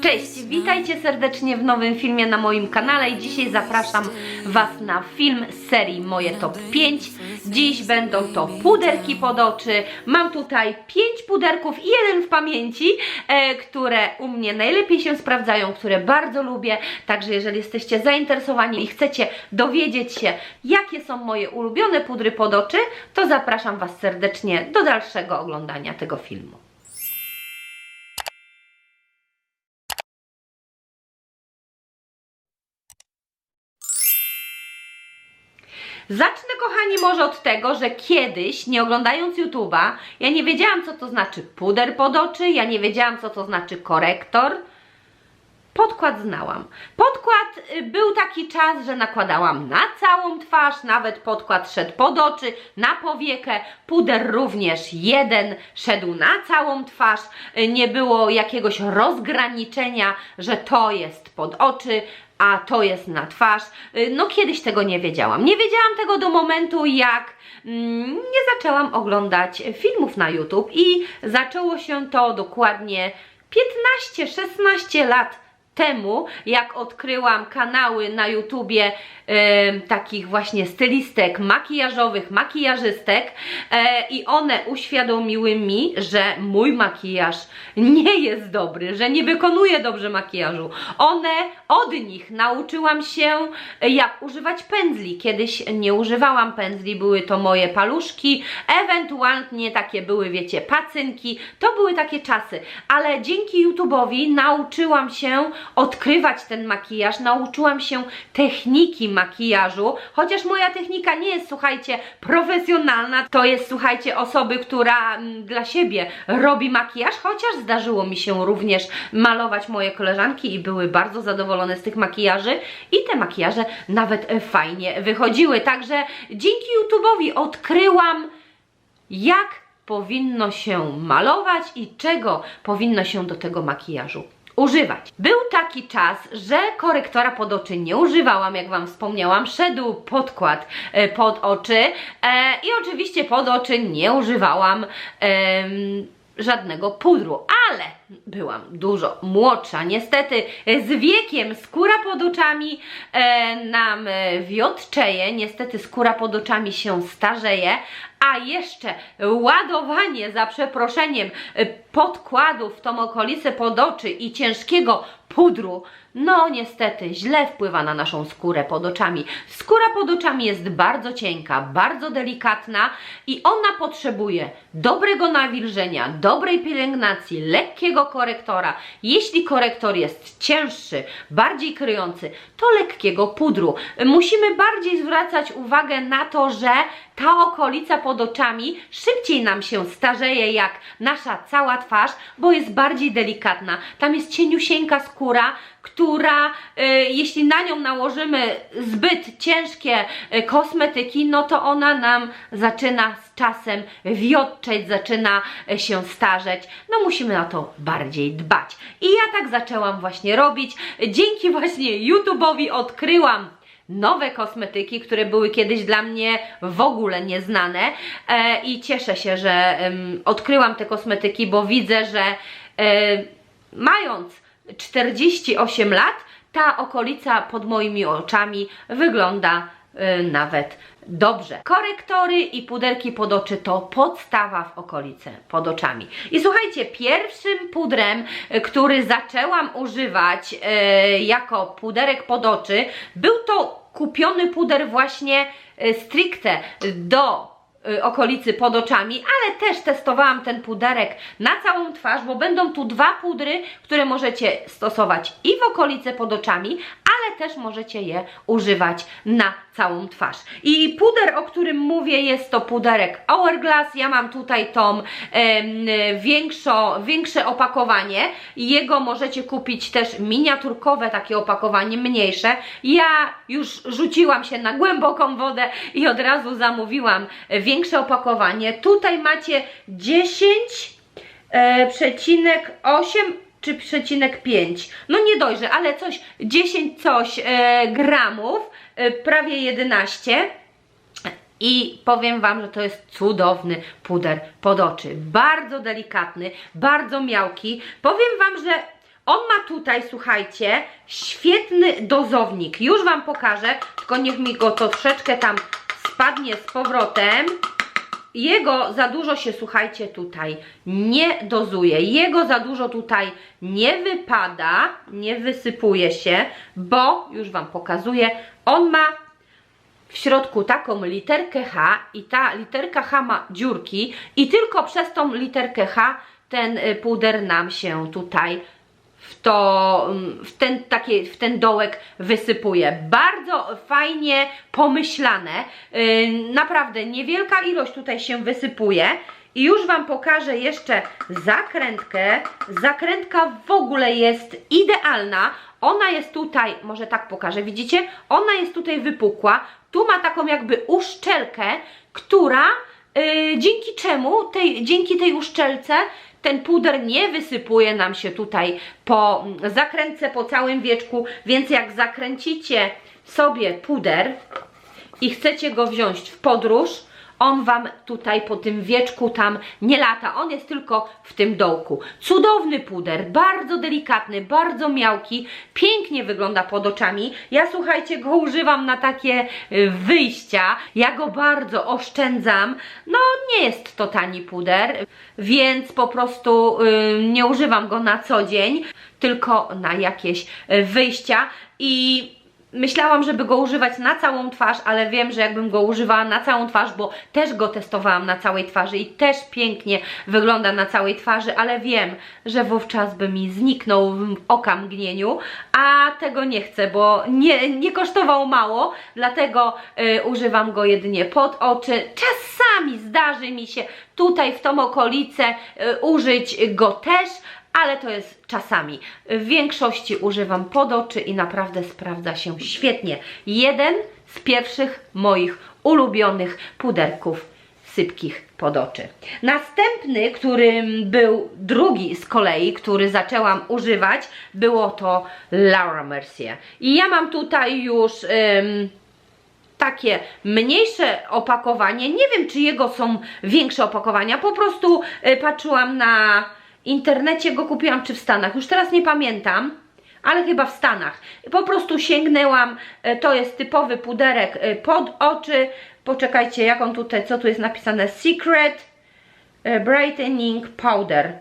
Cześć, witajcie serdecznie w nowym filmie na moim kanale i dzisiaj zapraszam Was na film z serii Moje Top 5. Dziś będą to puderki pod oczy. Mam tutaj 5 puderków i jeden w pamięci, e, które u mnie najlepiej się sprawdzają, które bardzo lubię. Także jeżeli jesteście zainteresowani i chcecie dowiedzieć się, jakie są moje ulubione pudry pod oczy, to zapraszam Was serdecznie do dalszego oglądania tego filmu. Zacznę, kochani, może od tego, że kiedyś, nie oglądając YouTube'a, ja nie wiedziałam, co to znaczy puder pod oczy, ja nie wiedziałam, co to znaczy korektor. Podkład znałam. Podkład y, był taki czas, że nakładałam na całą twarz, nawet podkład szedł pod oczy, na powiekę, puder również jeden szedł na całą twarz. Y, Nie było jakiegoś rozgraniczenia, że to jest pod oczy, a to jest na twarz. Y, No kiedyś tego nie wiedziałam. Nie wiedziałam tego do momentu, jak mm, nie zaczęłam oglądać filmów na YouTube i zaczęło się to dokładnie 15-16 lat temu, jak odkryłam kanały na YouTubie em, takich właśnie stylistek makijażowych, makijażystek e, i one uświadomiły mi, że mój makijaż nie jest dobry, że nie wykonuję dobrze makijażu. One, od nich nauczyłam się e, jak używać pędzli. Kiedyś nie używałam pędzli, były to moje paluszki, ewentualnie takie były, wiecie, pacynki. To były takie czasy, ale dzięki YouTube'owi nauczyłam się odkrywać ten makijaż, nauczyłam się techniki makijażu, chociaż moja technika nie jest, słuchajcie, profesjonalna, to jest, słuchajcie, osoby, która mm, dla siebie robi makijaż, chociaż zdarzyło mi się również malować moje koleżanki i były bardzo zadowolone z tych makijaży i te makijaże nawet fajnie wychodziły, także dzięki YouTube'owi odkryłam jak powinno się malować i czego powinno się do tego makijażu używać. Był taki czas, że korektora pod oczy nie używałam, jak Wam wspomniałam, szedł podkład e, pod oczy e, i oczywiście pod oczy nie używałam żadnego pudru, ale byłam dużo młodsza. Niestety z wiekiem skóra pod oczami e, nam e, wiotczeje, niestety skóra pod oczami się starzeje, a jeszcze ładowanie za przeproszeniem e, podkładów w tą okolicę pod oczy i ciężkiego pudru, no niestety źle wpływa na naszą skórę pod oczami. Skóra pod oczami jest bardzo cienka, bardzo delikatna i ona potrzebuje dobrego nawilżenia, dobrej pielęgnacji, lekkiego korektora. Jeśli korektor jest cięższy, bardziej kryjący, to lekkiego pudru. Musimy bardziej zwracać uwagę na to, że ta okolica pod oczami szybciej nam się starzeje jak nasza cała twarz, bo jest bardziej delikatna. Tam jest cieniusieńka skóra, która y, jeśli na nią nałożymy zbyt ciężkie y, kosmetyki, no to ona nam zaczyna z czasem wiotczeć, zaczyna y, się starzeć. No musimy na to bardziej dbać. I ja tak zaczęłam właśnie robić. Dzięki właśnie YouTube'owi odkryłam nowe kosmetyki, które były kiedyś dla mnie w ogóle nieznane. E, i cieszę się, że em, odkryłam te kosmetyki, bo widzę, że e, mając 48 lat, ta okolica pod moimi oczami wygląda nawet dobrze. Korektory i puderki pod oczy to podstawa w okolicy pod oczami. I słuchajcie, pierwszym pudrem, e, który zaczęłam używać e, jako puderek pod oczy, był to kupiony puder właśnie e, stricte do y, okolicy pod oczami, ale też testowałam ten puderek na całą twarz, bo będą tu dwa pudry, które możecie stosować i w okolicy pod oczami, ale też możecie je używać na całą twarz. I puder, o którym mówię, jest to puderek Hourglass. Ja mam tutaj tą większo, większe opakowanie. Jego możecie kupić też miniaturkowe takie opakowanie, mniejsze. Ja już rzuciłam się na głęboką wodę i od razu zamówiłam większe opakowanie. Tutaj macie 10 e, przecinek 8 czy przecinek 5. No nie dojrzę, ale coś 10 coś e, gramów, e, prawie 11. I powiem Wam, że to jest cudowny puder pod oczy. Bardzo delikatny, bardzo miałki. Powiem Wam, że on ma tutaj, słuchajcie, świetny dozownik. Już Wam pokażę, tylko niech mi go to troszeczkę tam spadnie z powrotem. Jego za dużo się, słuchajcie, tutaj nie dozuje. Jego za dużo tutaj nie wypada, nie wysypuje się, bo już Wam pokazuję, on ma w środku taką literkę H i ta literka H ma dziurki i tylko przez tą literkę H ten y, puder nam się tutaj w, to, mm, w, ten, takie, w ten dołek wysypuje. Bardzo fajnie pomyślane. Yy, naprawdę niewielka ilość tutaj się wysypuje. I już Wam pokażę jeszcze zakrętkę. Zakrętka w ogóle jest idealna. Ona jest tutaj, może tak pokażę, widzicie? Ona jest tutaj wypukła. Tu ma taką jakby uszczelkę, która yy, dzięki czemu, tej, dzięki tej uszczelce ten puder nie wysypuje nam się tutaj po zakrętce, po całym wieczku, więc jak zakręcicie sobie puder i chcecie go wziąć w podróż, on Wam tutaj po tym wieczku tam nie lata, on jest tylko w tym dołku. Cudowny puder, bardzo delikatny, bardzo miałki, pięknie wygląda pod oczami. Ja słuchajcie, go używam na takie y, wyjścia, ja go bardzo oszczędzam. No nie jest to tani puder, więc po prostu y, nie używam go na co dzień, tylko na jakieś y, wyjścia i Myślałam, żeby go używać na całą twarz, ale wiem, że jakbym go używała na całą twarz, bo też go testowałam na całej twarzy i też pięknie wygląda na całej twarzy, ale wiem, że wówczas by mi zniknął w oka mgnieniu, a tego nie chcę, bo nie, nie kosztował mało, dlatego y, używam go jedynie pod oczy. Czasami zdarzy mi się tutaj w tą okolicę y, użyć go też, ale to jest czasami. W większości używam pod oczy i naprawdę sprawdza się świetnie. Jeden z pierwszych moich ulubionych puderków sypkich pod oczy. Następny, którym był drugi z kolei, który zaczęłam używać, było to Laura Mercier. I ja mam tutaj już... Ym, takie mniejsze opakowanie. Nie wiem, czy jego są większe opakowania. Po prostu y, patrzyłam na internecie go kupiłam, czy w Stanach, już teraz nie pamiętam, ale chyba w Stanach. Po prostu sięgnęłam, e, to jest typowy puderek e, pod oczy. Poczekajcie, jak on tutaj, co tu jest napisane? Secret e, Brightening Powder.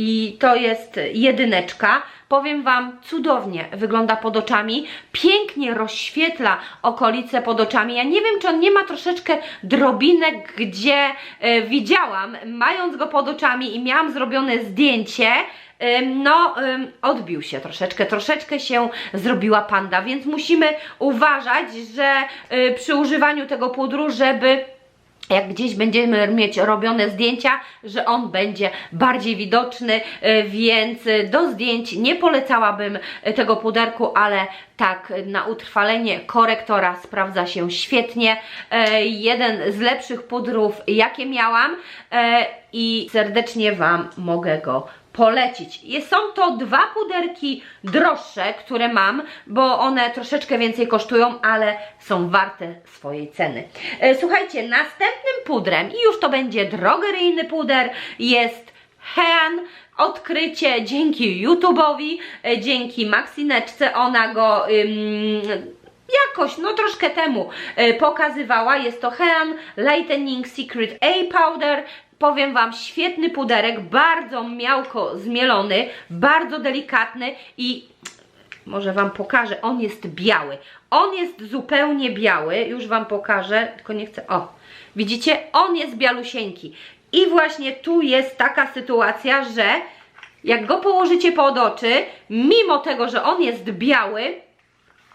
I to jest jedyneczka. Powiem Wam, cudownie wygląda pod oczami, pięknie rozświetla okolice pod oczami. Ja nie wiem, czy on nie ma troszeczkę drobinek, gdzie e, widziałam, mając go pod oczami i miałam zrobione zdjęcie, no odbił się troszeczkę, troszeczkę się zrobiła panda, więc musimy uważać, że e, przy używaniu tego pudru, żeby jak gdzieś będziemy mieć robione zdjęcia, że on będzie bardziej widoczny, e, więc do zdjęć nie polecałabym tego puderku, ale tak na utrwalenie korektora sprawdza się świetnie. E, jeden z lepszych pudrów, jakie miałam e, i serdecznie Wam mogę go polecić. Są to dwa puderki droższe, które mam, bo one troszeczkę więcej kosztują, ale są warte swojej ceny. E, słuchajcie, następnym pudrem, i już to będzie drogeryjny puder, jest Hean odkrycie dzięki YouTube'owi, e, dzięki Maxineczce, ona go jakoś, no troszkę temu e, pokazywała. Jest to Hean Lightening Secret A Powder powiem Wam, świetny puderek, bardzo miałko zmielony, bardzo delikatny i może Wam pokażę, on jest biały. On jest zupełnie biały, już Wam pokażę, tylko nie chcę, o, widzicie, on jest bialusieńki. I właśnie tu jest taka sytuacja, że jak go położycie pod oczy, mimo tego, że on jest biały,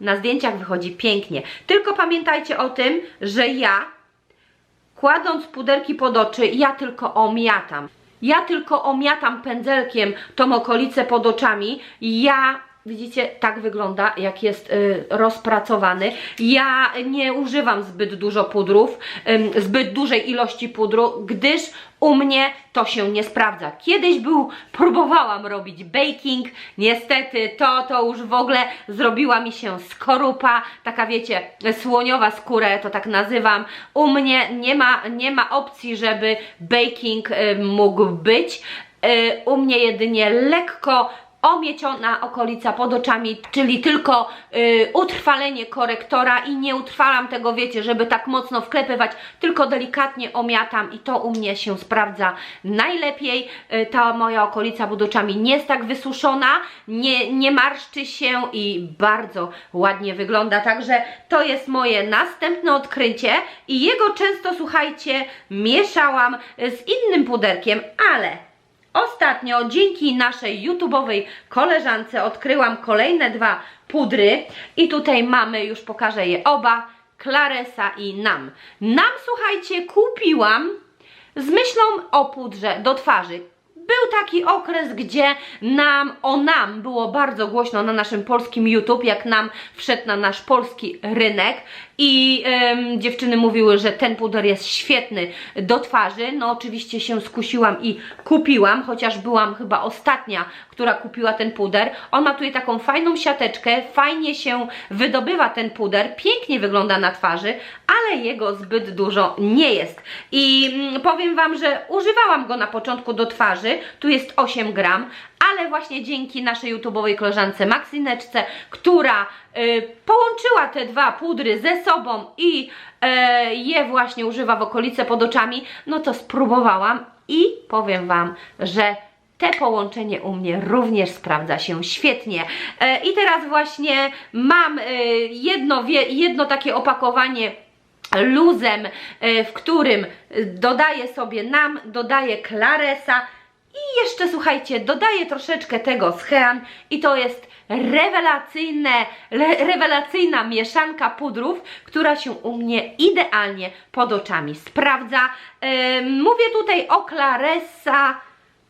na zdjęciach wychodzi pięknie. Tylko pamiętajcie o tym, że ja Kładąc puderki pod oczy, ja tylko omiatam. Ja tylko omiatam pędzelkiem tą okolicę pod oczami. Ja Widzicie, tak wygląda, jak jest y, rozpracowany. Ja nie używam zbyt dużo pudrów, ym, zbyt dużej ilości pudru, gdyż u mnie to się nie sprawdza. Kiedyś był, próbowałam robić baking, niestety to, to już w ogóle zrobiła mi się skorupa, taka wiecie, słoniowa skórę, to tak nazywam. U mnie nie ma, nie ma opcji, żeby baking y, mógł być. Y, u mnie jedynie lekko omieciona okolica pod oczami, czyli tylko y, utrwalenie korektora i nie utrwalam tego, wiecie, żeby tak mocno wklepywać, tylko delikatnie omiatam i to u mnie się sprawdza najlepiej. Y, ta moja okolica pod oczami nie jest tak wysuszona, nie, nie marszczy się i bardzo ładnie wygląda, także to jest moje następne odkrycie i jego często, słuchajcie, mieszałam z innym puderkiem, ale Ostatnio dzięki naszej YouTube'owej koleżance odkryłam kolejne dwa pudry i tutaj mamy, już pokażę je oba, Claresa i Nam. Nam, słuchajcie, kupiłam z myślą o pudrze do twarzy. Był taki okres, gdzie nam, o nam było bardzo głośno na naszym polskim YouTube, jak nam wszedł na nasz polski rynek i dziewczyny mówiły, że ten puder jest świetny do twarzy. No oczywiście się skusiłam i kupiłam, chociaż byłam chyba ostatnia, która kupiła ten puder. On ma tutaj taką fajną siateczkę, fajnie się wydobywa ten puder, pięknie wygląda na twarzy, ale jego zbyt dużo nie jest. I mm, powiem Wam, że używałam go na początku do twarzy, tu jest 8 gram, ale właśnie dzięki naszej YouTube'owej koleżance Maxineczce, która y, połączyła te dwa pudry ze sobą i y, je właśnie używa w okolice pod oczami, no to spróbowałam i powiem Wam, że te połączenie u mnie również sprawdza się świetnie. E, I teraz właśnie mam e, jedno, wie, jedno takie opakowanie luzem, e, w którym dodaję sobie nam, dodaję Claresa i jeszcze słuchajcie, dodaję troszeczkę tego z Hean i to jest rewelacyjne, rewelacyjna mieszanka pudrów, która się u mnie idealnie pod oczami sprawdza. E, mówię tutaj o Claresa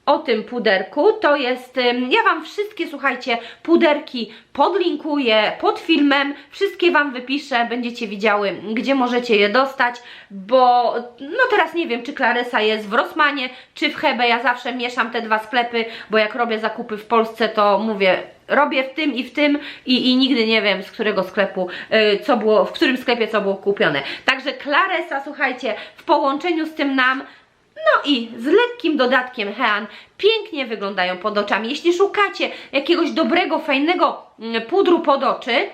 o tym puderku. To jest, ja Wam wszystkie, słuchajcie, puderki podlinkuję pod filmem, wszystkie Wam wypiszę, będziecie widziały, gdzie możecie je dostać, bo no teraz nie wiem, czy Claresa jest w Rossmanie, czy w Hebe, ja zawsze mieszam te dwa sklepy, bo jak robię zakupy w Polsce, to mówię, robię w tym i w tym i, i nigdy nie wiem z którego sklepu, y, co było, w którym sklepie co było kupione. Także Claresa, słuchajcie, w połączeniu z tym nam no i z lekkim dodatkiem Hean pięknie wyglądają pod oczami. Jeśli szukacie jakiegoś dobrego, fajnego mm, pudru pod oczy,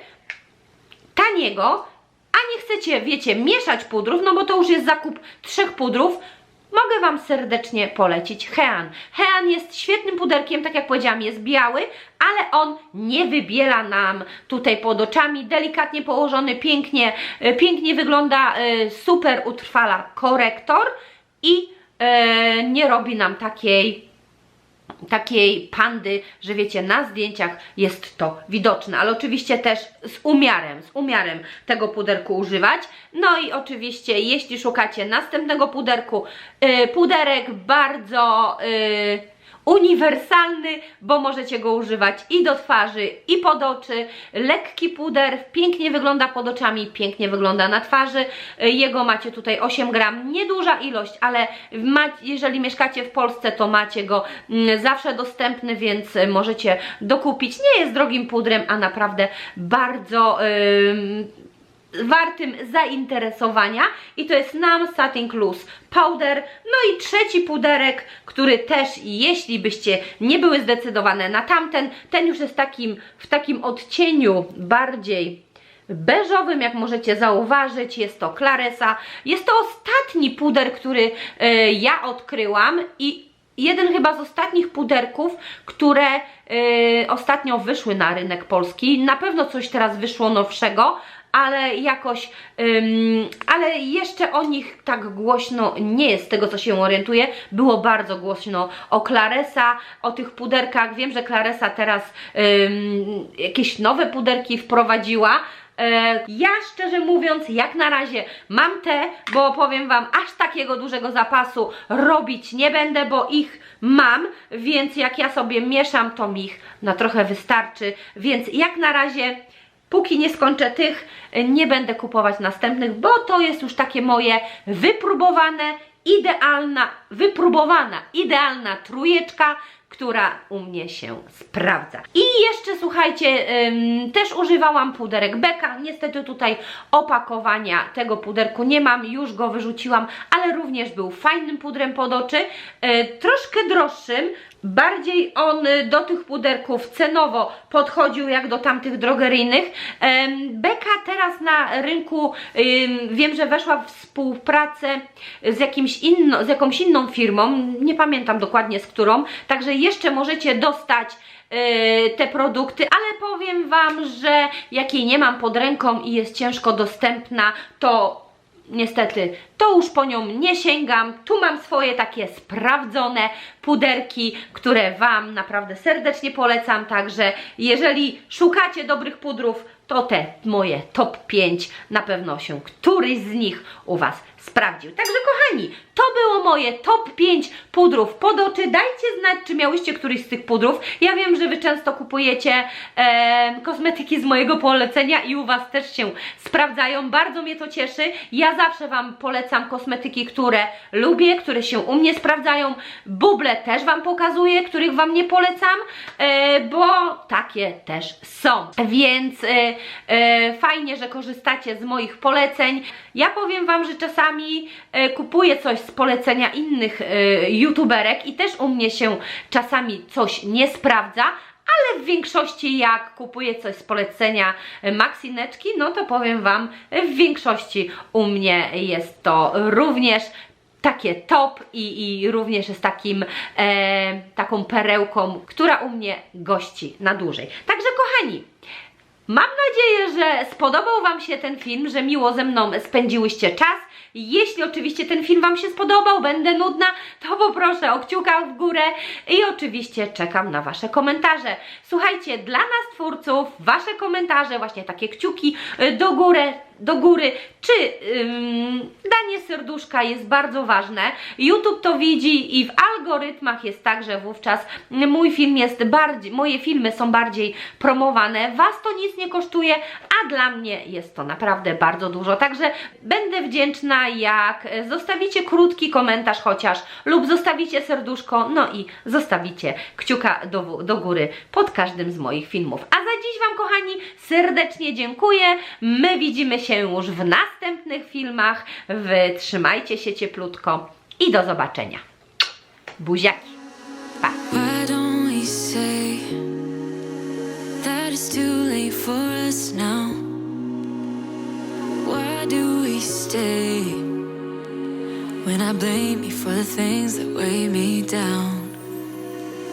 taniego, a nie chcecie, wiecie, mieszać pudrów, no bo to już jest zakup trzech pudrów, mogę Wam serdecznie polecić Hean. Hean jest świetnym puderkiem, tak jak powiedziałam, jest biały, ale on nie wybiela nam tutaj pod oczami, delikatnie położony, pięknie, e, pięknie wygląda, e, super utrwala korektor i nie robi nam takiej takiej pandy, że wiecie, na zdjęciach jest to widoczne, ale oczywiście też z umiarem, z umiarem tego puderku używać. No i oczywiście, jeśli szukacie następnego puderku, yy, puderek bardzo... Yy, uniwersalny, bo możecie go używać i do twarzy, i pod oczy. Lekki puder, pięknie wygląda pod oczami, pięknie wygląda na twarzy. Jego macie tutaj 8 gram, nieduża ilość, ale jeżeli mieszkacie w Polsce, to macie go mm, zawsze dostępny, więc możecie dokupić. Nie jest drogim pudrem, a naprawdę bardzo... Yy, wartym zainteresowania i to jest Nam Satin Loose Powder. No i trzeci puderek, który też jeśli byście nie były zdecydowane na tamten, ten już jest takim, w takim odcieniu bardziej beżowym, jak możecie zauważyć, jest to Claresa. Jest to ostatni puder, który y, ja odkryłam i jeden chyba z ostatnich puderków, które y, ostatnio wyszły na rynek polski. Na pewno coś teraz wyszło nowszego, ale jakoś, ym, ale jeszcze o nich tak głośno nie jest, z tego co się orientuję. Było bardzo głośno o Claresa, o tych puderkach. Wiem, że Claresa teraz ym, jakieś nowe puderki wprowadziła, e, ja szczerze mówiąc, jak na razie mam te, bo powiem Wam, aż tak takiego dużego zapasu robić nie będę, bo ich mam, więc jak ja sobie mieszam, to mi ich na trochę wystarczy, więc jak na razie póki nie skończę tych, nie będę kupować następnych, bo to jest już takie moje wypróbowane, idealna, wypróbowana, idealna trójeczka, która u mnie się sprawdza. I jeszcze słuchajcie, ym, też używałam puderek Beka. Niestety tutaj opakowania tego puderku nie mam, już go wyrzuciłam, ale również był fajnym pudrem pod oczy, y, troszkę droższym. Bardziej on do tych puderków cenowo podchodził jak do tamtych drogeryjnych. Beka teraz na rynku wiem, że weszła w współpracę z, jakimś inno, z jakąś inną firmą, nie pamiętam dokładnie z którą, także jeszcze możecie dostać yy, te produkty, ale powiem Wam, że jak jej nie mam pod ręką i jest ciężko dostępna, to niestety to już po nią nie sięgam. Tu mam swoje takie sprawdzone puderki, które Wam naprawdę serdecznie polecam. Także jeżeli szukacie dobrych pudrów, to te moje top 5 na pewno się któryś z nich u Was sprawdził. Także kochani, to było moje top 5 pudrów pod oczy. Dajcie znać, czy miałyście któryś z tych pudrów. Ja wiem, że Wy często kupujecie e, kosmetyki z mojego polecenia i u Was też się sprawdzają. Bardzo mnie to cieszy. Ja zawsze Wam polecam kosmetyki, które lubię, które się u mnie sprawdzają. Buble też Wam pokazuję, których Wam nie polecam, e, bo takie też są. Więc e, e, fajnie, że korzystacie z moich poleceń. Ja powiem Wam, że czasami e, kupuję coś z polecenia innych e, youtuberek i też u mnie się czasami coś nie sprawdza, ale w większości jak kupuję coś z polecenia e, Maxineczki, no to powiem Wam, w większości u mnie jest to również takie top i, i również jest takim, e, taką perełką, która u mnie gości na dłużej. Także kochani, Mam nadzieję, że spodobał Wam się ten film, że miło ze mną spędziłyście czas. Jeśli oczywiście ten film Wam się spodobał, będę nudna, to poproszę o kciuka w górę i oczywiście czekam na Wasze komentarze. Słuchajcie, dla nas twórców, Wasze komentarze, właśnie takie kciuki y, do góry, do góry, czy danie serduszka jest bardzo ważne. YouTube to widzi i w algorytmach jest tak, że wówczas mój film jest bardziej, moje filmy są bardziej promowane. Was to nic nie kosztuje, a dla mnie jest to naprawdę bardzo dużo. Także będę wdzięczna, jak zostawicie krótki komentarz chociaż lub zostawicie serduszko, no i zostawicie kciuka do, do góry pod każdym z moich filmów. A za dziś Wam, kochani, serdecznie dziękuję. My widzimy się już w następnych filmach. Wytrzymajcie się cieplutko i do zobaczenia. Buziaki. Pa.